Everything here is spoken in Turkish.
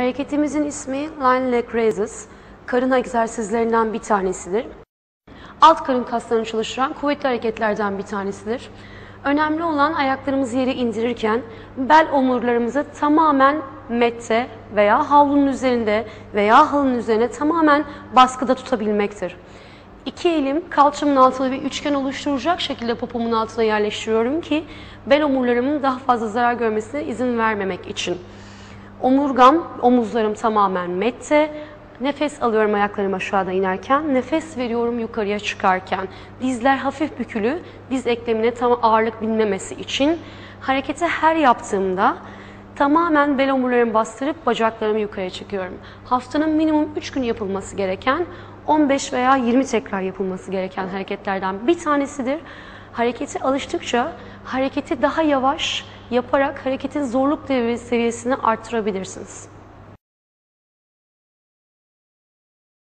Hareketimizin ismi Line Leg Raises. Karın egzersizlerinden bir tanesidir. Alt karın kaslarını çalıştıran kuvvetli hareketlerden bir tanesidir. Önemli olan ayaklarımızı yere indirirken bel omurlarımızı tamamen mette veya havlunun üzerinde veya halının üzerine tamamen baskıda tutabilmektir. İki elim kalçamın altında bir üçgen oluşturacak şekilde popomun altına yerleştiriyorum ki bel omurlarımın daha fazla zarar görmesine izin vermemek için. Omurgam, omuzlarım tamamen mette. Nefes alıyorum ayaklarım aşağıda inerken. Nefes veriyorum yukarıya çıkarken. Dizler hafif bükülü, diz eklemine tam ağırlık binmemesi için. Hareketi her yaptığımda tamamen bel omurlarımı bastırıp bacaklarımı yukarıya çekiyorum. Haftanın minimum 3 gün yapılması gereken 15 veya 20 tekrar yapılması gereken hareketlerden bir tanesidir. Hareketi alıştıkça hareketi daha yavaş yaparak hareketin zorluk seviyesini arttırabilirsiniz.